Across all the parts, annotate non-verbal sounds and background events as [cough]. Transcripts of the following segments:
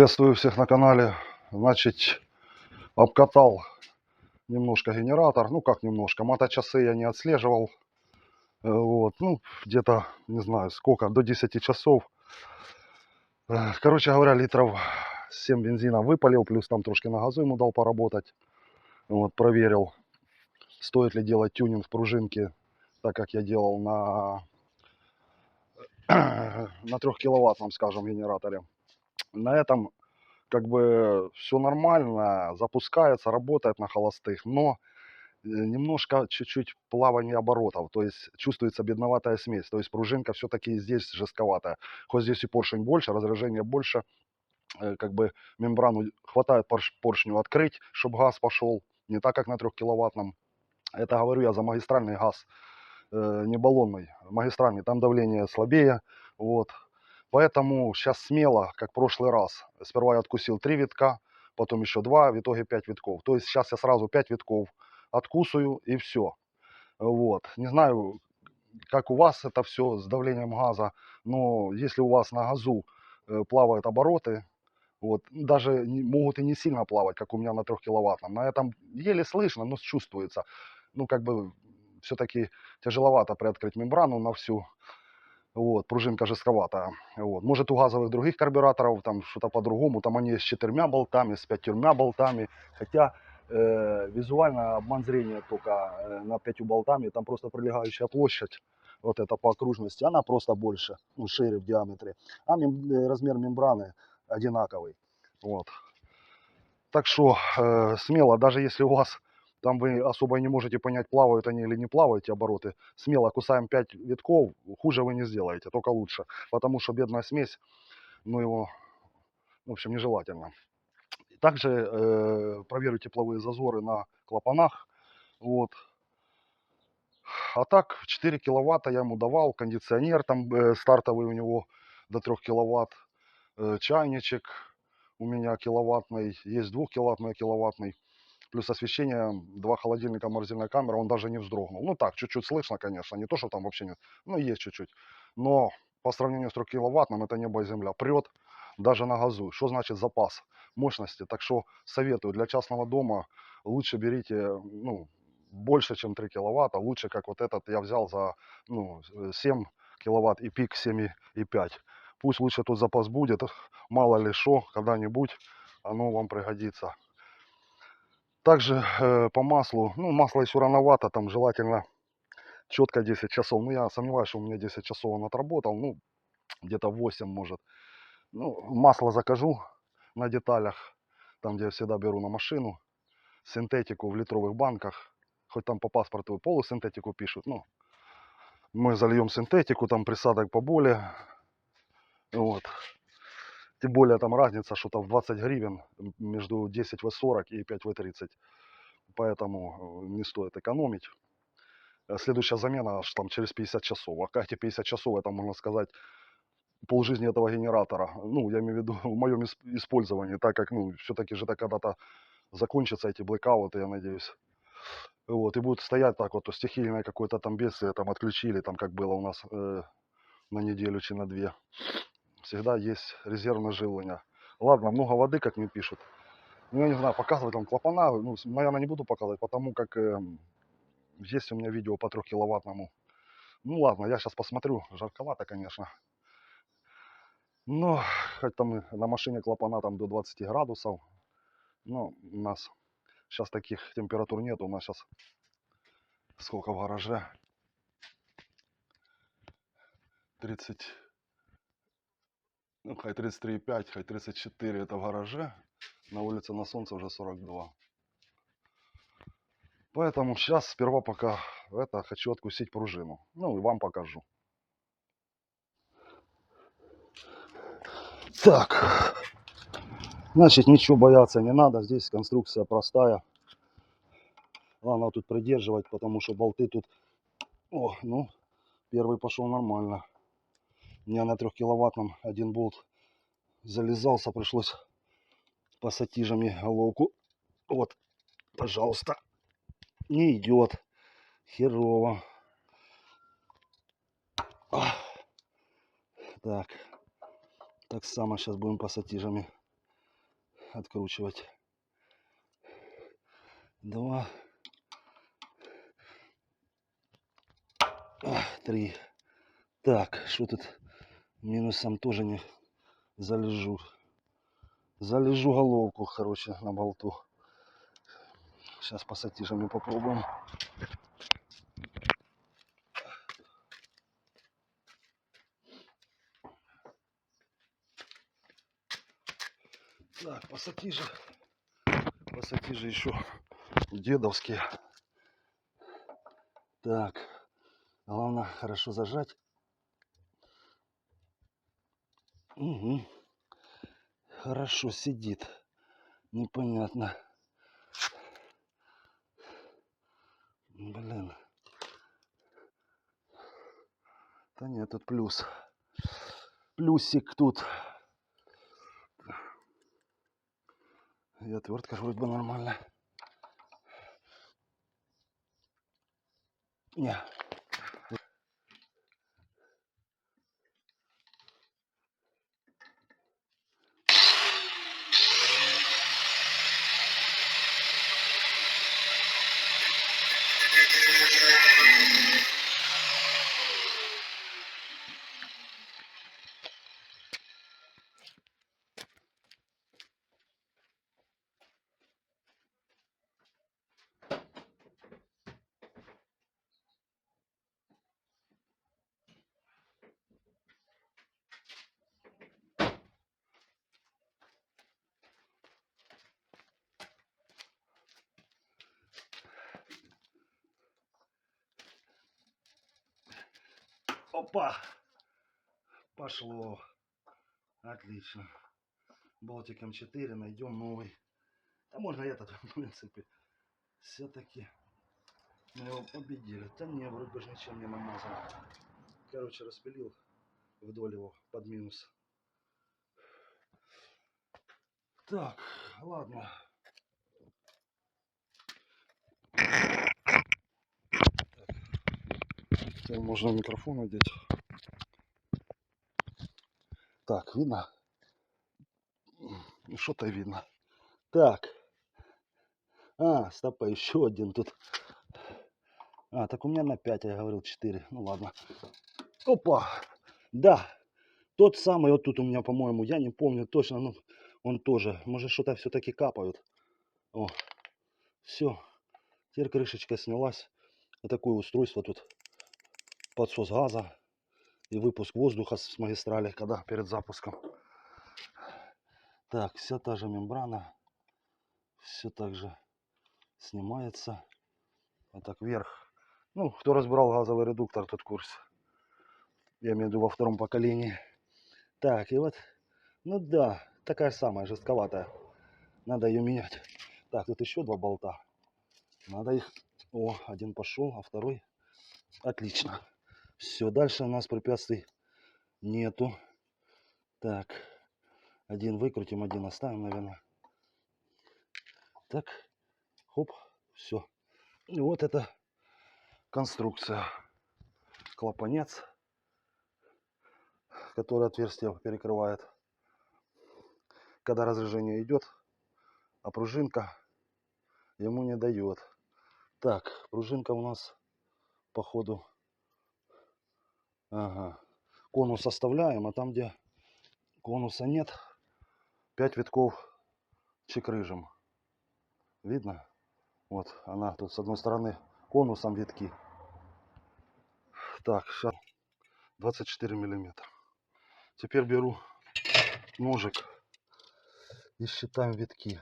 Приветствую всех на канале. Значит, обкатал немножко генератор. Ну, как немножко. Моточасы я не отслеживал. Э, Вот, ну, где-то, не знаю, сколько, до 10 часов. Э, Короче говоря, литров 7 бензина выпалил, плюс там трошки на газу ему дал поработать. Вот, проверил, стоит ли делать тюнинг пружинки, так как я делал на, [clears throat] на 3 киловаттном, скажем, генераторе. На этом как бы все нормально, запускается, работает на холостых, но э, немножко чуть-чуть плавание оборотов, то есть чувствуется бедноватая смесь, то есть пружинка все-таки здесь жестковатая. Хоть здесь и поршень больше, разряжение больше, э, как бы мембрану хватает порш- поршню открыть, чтобы газ пошел, не так как на 3 киловаттном. Это говорю я за магистральный газ, э, не баллонный, магистральный, там давление слабее, вот. Поэтому сейчас смело, как в прошлый раз. Сперва я откусил три витка, потом еще два, в итоге пять витков. То есть сейчас я сразу пять витков откусываю и все. Вот. Не знаю, как у вас это все с давлением газа, но если у вас на газу э, плавают обороты, вот, даже могут и не сильно плавать, как у меня на 3 киловаттном. На этом еле слышно, но чувствуется. Ну, как бы все-таки тяжеловато приоткрыть мембрану на всю. Вот, пружинка жестковатая. Вот. Может, у газовых других карбюраторов там что-то по-другому. Там они с четырьмя болтами, с пятью болтами. Хотя э, визуально обман зрения только на пятью болтами. Там просто прилегающая площадь, вот это по окружности, она просто больше, ну, шире в диаметре. А мем- размер мембраны одинаковый. Вот. Так что э, смело, даже если у вас там вы особо не можете понять, плавают они или не плавают эти обороты, смело кусаем 5 витков, хуже вы не сделаете, только лучше. Потому что бедная смесь, ну его, в общем, нежелательно. Также э, проверю тепловые зазоры на клапанах. Вот. А так, 4 киловатта я ему давал, кондиционер там э, стартовый у него до 3 киловатт, э, чайничек у меня киловаттный, есть 2 киловаттный, киловаттный, плюс освещение, два холодильника, морозильная камера, он даже не вздрогнул. Ну так, чуть-чуть слышно, конечно, не то, что там вообще нет, ну есть чуть-чуть. Но по сравнению с 3 киловаттным это небо и земля. Прет даже на газу. Что значит запас мощности? Так что советую, для частного дома лучше берите, ну, больше, чем 3 киловатта, лучше, как вот этот я взял за ну, э, 7 киловатт и пик 7,5. Пусть лучше тут запас будет, мало ли что, когда-нибудь оно вам пригодится. Также э, по маслу, ну, масло еще рановато, там желательно четко 10 часов. Ну, я сомневаюсь, что у меня 10 часов он отработал, ну, где-то 8 может. Ну, масло закажу на деталях, там, где я всегда беру на машину, синтетику в литровых банках, хоть там по паспорту полусинтетику пишут, ну, мы зальем синтетику, там присадок поболее, вот. Тем более там разница что-то в 20 гривен между 10 В40 и 5 В30. Поэтому э, не стоит экономить. Э, Следующая замена там через 50 часов. А как эти 50 часов, это можно сказать полжизни этого генератора. Ну, я имею в виду [laughs] в моем ис- использовании, так как, ну, все-таки же это когда-то закончатся эти блэкауты, я надеюсь. Вот, и будет стоять так вот, то стихийное какое-то там бедствие, там отключили, там как было у нас э, на неделю чи на две. Всегда есть резервное живление. Ладно, много воды, как мне пишут. Ну, я не знаю, показывать там клапана, ну, наверное, не буду показывать, потому как эм, есть у меня видео по 3 киловаттному. Ну, ладно, я сейчас посмотрю. Жарковато, конечно. Но хоть там на машине клапана там до 20 градусов. Но у нас сейчас таких температур нет. У нас сейчас сколько в гараже? 30, ну, хай 33,5, хай 34 это в гараже. На улице на солнце уже 42. Поэтому сейчас сперва пока это хочу откусить пружину. Ну и вам покажу. Так. Значит, ничего бояться не надо. Здесь конструкция простая. Главное тут придерживать, потому что болты тут... О, ну, первый пошел нормально. У меня на трехкиловаттном один болт залезался, пришлось пассатижами головку. Вот, пожалуйста. Не идет. Херово. Так. Так само сейчас будем пассатижами откручивать. Два. Три. Так, что тут минусом тоже не залежу. Залежу головку, короче, на болту. Сейчас пассатижами попробуем. Так, пассатижи. Пассатижи еще дедовские. Так, главное хорошо зажать. Угу. Хорошо сидит. Непонятно. Блин. Да нет, тут плюс. Плюсик тут. И отвертка вроде бы нормально. Не. Опа! Пошло. Отлично. Болтик М4, найдем новый. Да можно этот, [laughs] в принципе. Все-таки мы его победили. Да не, вроде бы ничем не намазал. Короче, распилил вдоль его под минус. Так, ладно. Теперь можно микрофон одеть. Так, видно? Что-то видно. Так. А, стопа, еще один тут. А, так у меня на 5, я говорил 4. Ну ладно. Опа! Да, тот самый, вот тут у меня, по-моему, я не помню точно, ну, он тоже. Может, что-то все-таки капают. О, все. Теперь крышечка снялась. Вот такое устройство тут. Подсос газа и выпуск воздуха с магистрали, когда перед запуском. Так, вся та же мембрана. Все так же снимается. Вот так вверх. Ну, кто разбирал газовый редуктор, тот в курсе. Я имею в виду во втором поколении. Так, и вот, ну да, такая самая жестковатая. Надо ее менять. Так, тут еще два болта. Надо их... О, один пошел, а второй... Отлично. Все, дальше у нас препятствий нету. Так, один выкрутим, один оставим, наверное. Так, хоп, все. И вот это конструкция. Клапанец, который отверстие перекрывает. Когда разрежение идет, а пружинка ему не дает. Так, пружинка у нас походу Ага. Конус оставляем, а там, где конуса нет, 5 витков чекрыжим. Видно? Вот она тут с одной стороны конусом витки. Так, сейчас 24 миллиметра. Теперь беру ножик и считаем витки.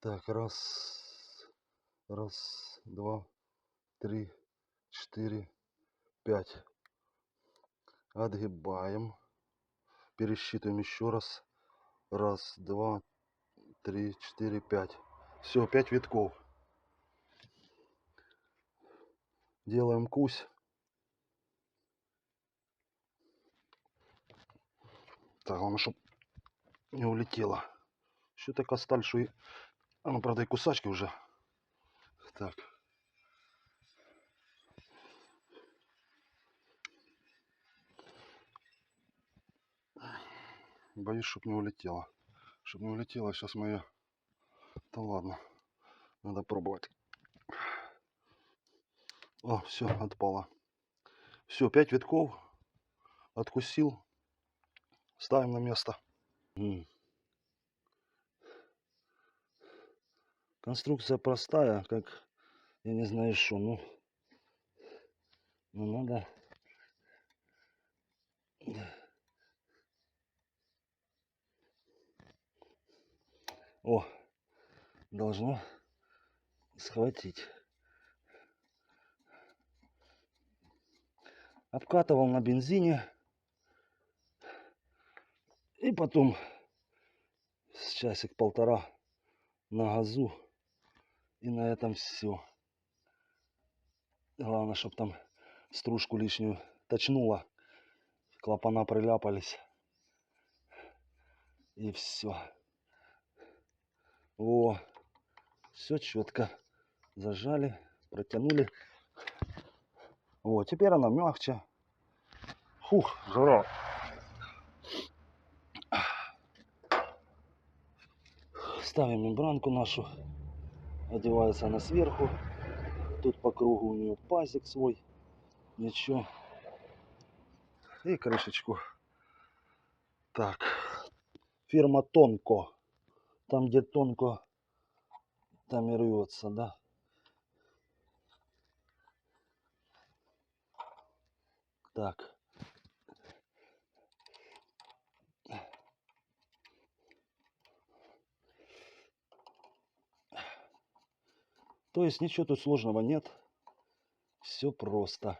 Так, раз, раз, два, три, четыре, 5. Отгибаем. Пересчитываем еще раз. Раз, два, три, четыре, пять. Все, пять витков. Делаем кусь. Так, главное, чтобы не улетело. Еще такая сталь, и... А ну, правда, и кусачки уже. Так. Боюсь, чтоб не улетело. Чтобы не улетело, сейчас мы ее... Да ладно, надо пробовать. О, все, отпало. Все, пять витков. Откусил. Ставим на место. Конструкция простая, как я не знаю что, ну, ну надо. О, должно схватить. Обкатывал на бензине. И потом с часик-полтора на газу. И на этом все. Главное, чтобы там стружку лишнюю точнуло. Клапана приляпались. И все. О, все четко. Зажали, протянули. Вот, теперь она мягче. Фух, жара. Ставим мембранку нашу. Одевается она сверху. Тут по кругу у нее пазик свой. Ничего. И крышечку. Так. Фирма Тонко. Там, где тонко, там и рвется, да. Так. То есть ничего тут сложного нет. Все просто.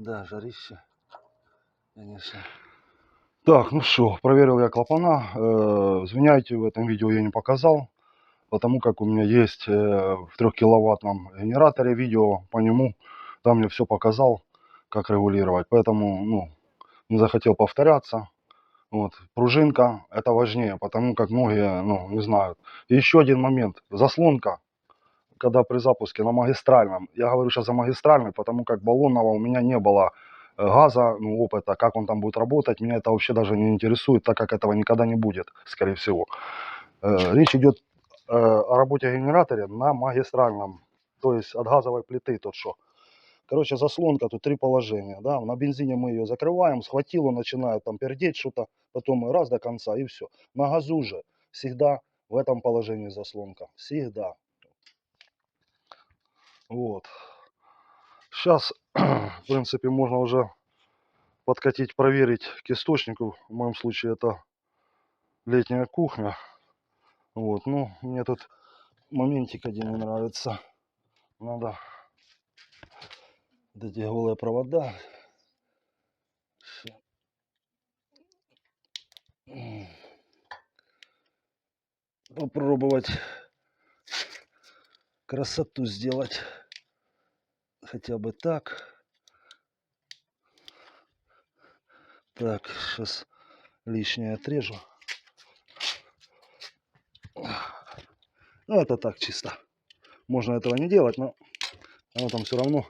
Да, жарище. Конечно. Так, ну что, проверил я клапана. Э, извиняйте, в этом видео я не показал, потому как у меня есть э, в 3 киловаттном генераторе видео по нему. Там я все показал, как регулировать. Поэтому, ну, не захотел повторяться. Вот, пружинка это важнее, потому как многие, ну, не знают. И еще один момент. Заслонка, когда при запуске на магистральном, я говорю сейчас за магистральный, потому как баллонного у меня не было э, газа, ну, опыта, как он там будет работать, меня это вообще даже не интересует, так как этого никогда не будет, скорее всего. Э, Речь идет э, о работе генератора на магистральном, то есть от газовой плиты, тот что. Короче, заслонка, тут три положения, да, на бензине мы ее закрываем, схватил, он начинает там пердеть что-то, потом раз до конца и все. На газу же всегда в этом положении заслонка, всегда. Вот. Сейчас, [clears throat] в принципе, можно уже подкатить, проверить к источнику. В моем случае это летняя кухня. Вот, ну, мне тут моментик один не нравится. Надо вот эти голые провода. Попробовать красоту сделать. Хотя бы так. Так, сейчас лишнее отрежу. Ну, это так чисто. Можно этого не делать, но оно там все равно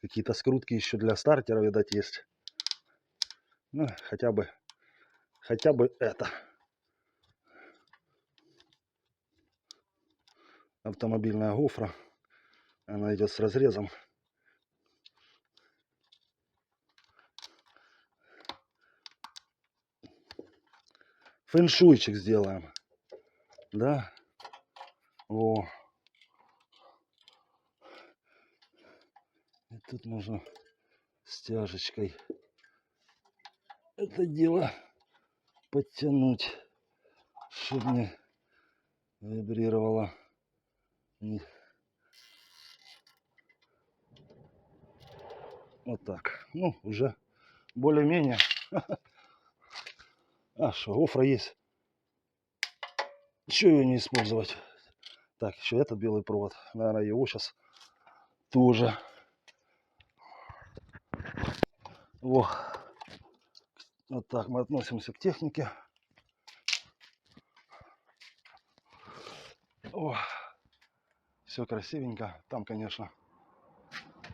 какие-то скрутки еще для стартера, видать, есть. Ну, хотя бы, хотя бы это. Автомобильная гофра. Она идет с разрезом. Фэншуйчик сделаем. Да? О. И тут можно стяжечкой это дело подтянуть, чтобы не вибрировало. Вот так. Ну, уже более-менее. [laughs] А что, офра есть. Еще ее не использовать? Так, еще этот белый провод. Наверное, его сейчас тоже. Во. Вот так мы относимся к технике. О, все красивенько. Там, конечно,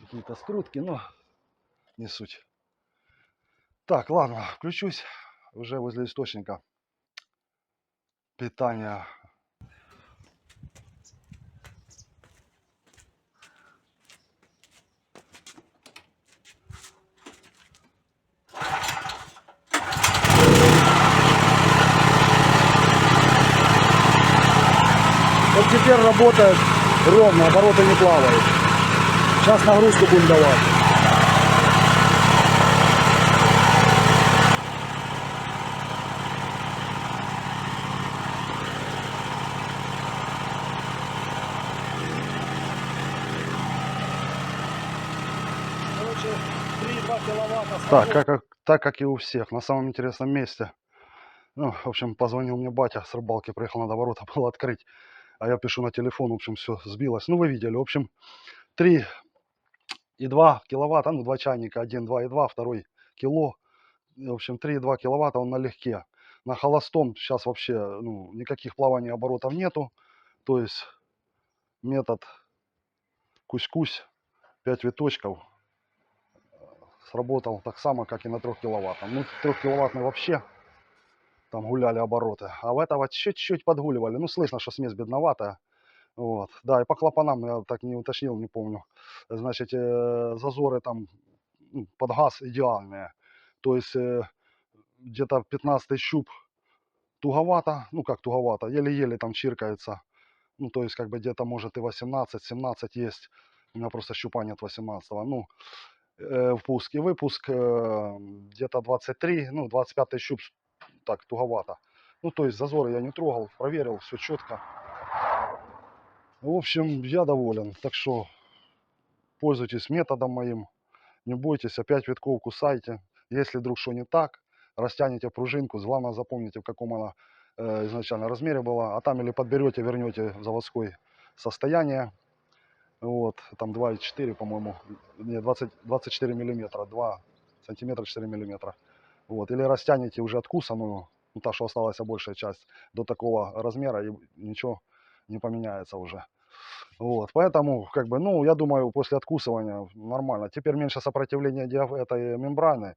какие-то скрутки, но не суть. Так, ладно, включусь уже возле источника питания. Вот теперь работает ровно, обороты не плавают. Сейчас нагрузку будем давать. Короче, 3-2 киловатта. Так, как, так как и у всех, на самом интересном месте. Ну, в общем, позвонил мне батя с рыбалки, приехал, надо ворота [laughs] было открыть. А я пишу на телефон, в общем, все сбилось. Ну, вы видели, в общем, 3 и 2 киловатта, ну, два чайника, один 2 и 2, второй кило. В общем, 3,2 киловатта он налегке. На холостом сейчас вообще ну, никаких плаваний оборотов нету. То есть метод кусь-кусь, 5 виточков сработал так само, как и на 3 киловаттном. Ну, 3 киловаттный вообще там гуляли обороты. А в этого чуть-чуть подгуливали. Ну, слышно, что смесь бедноватая. Вот. Да, и по клапанам я так не уточнил, не помню. Значит, э, зазоры там ну, под газ идеальные. То есть э, где-то 15 щуп туговато, ну как туговато, еле-еле там чиркается. Ну, то есть как бы где-то может и 18-17 есть. У меня просто щупа нет 18 Ну, э, впуск и выпуск э, где-то 23, ну, 25 щуп так туговато. Ну, то есть зазоры я не трогал, проверил, все четко. В общем, я доволен. Так что пользуйтесь методом моим. Не бойтесь, опять витков кусайте. Если вдруг что не так, растянете пружинку. Главное запомните, в каком она э, изначально размере была. А там или подберете, вернете в заводское состояние. Вот, там 2,4, по-моему, не, 20, 24 миллиметра, 2 сантиметра 4 миллиметра. Вот, или растянете уже откусанную, ну, та, что осталась большая часть, до такого размера, и ничего не поменяется уже. Вот, поэтому, как бы, ну, я думаю, после откусывания нормально. Теперь меньше сопротивления этой мембраны,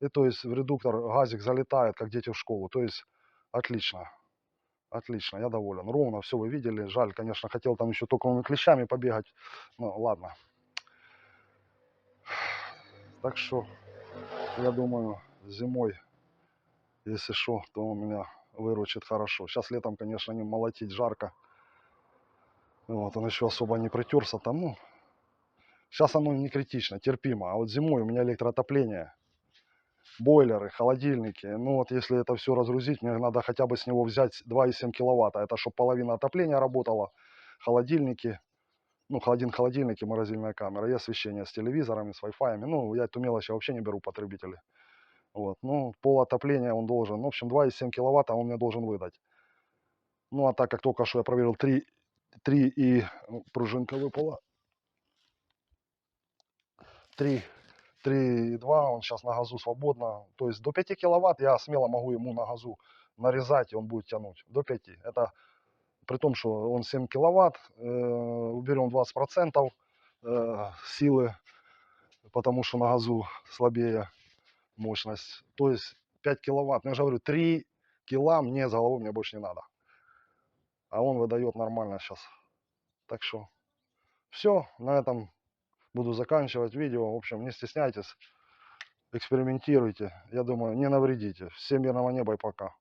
и то есть в редуктор газик залетает, как дети в школу. То есть отлично. Отлично, я доволен. Ровно все вы видели. Жаль, конечно, хотел там еще токовыми клещами побегать. Ну, ладно. Так что, я думаю, зимой, если что, то он меня выручит хорошо. Сейчас летом, конечно, не молотить жарко. Вот, он еще особо не притерся там, ну, сейчас оно не критично, терпимо. А вот зимой у меня электроотопление, бойлеры, холодильники. Ну вот если это все разгрузить, мне надо хотя бы с него взять 2,7 киловатта. Это чтобы половина отопления работала, холодильники, ну, холодин холодильники, морозильная камера и освещение с телевизорами, с Wi-Fi. Ну, я эту мелочь вообще не беру потребители. Вот, ну, пол отопления он должен, ну, в общем, 2,7 киловатта он мне должен выдать. Ну, а так как только что я проверил 3, 3 и ну, пружинка выпала. 3, 3,2, он сейчас на газу свободно. То есть до 5 киловатт я смело могу ему на газу нарезать, и он будет тянуть. До 5. Это при том, что он 7 киловатт, э, уберем 20% э, силы, потому что на газу слабее мощность. То есть 5 киловатт. Ну, я же говорю, 3 кила мне за головой мне больше не надо. А он выдает нормально сейчас. Так что все, на этом буду заканчивать видео. В общем, не стесняйтесь, экспериментируйте. Я думаю, не навредите. Всем мирного неба и пока.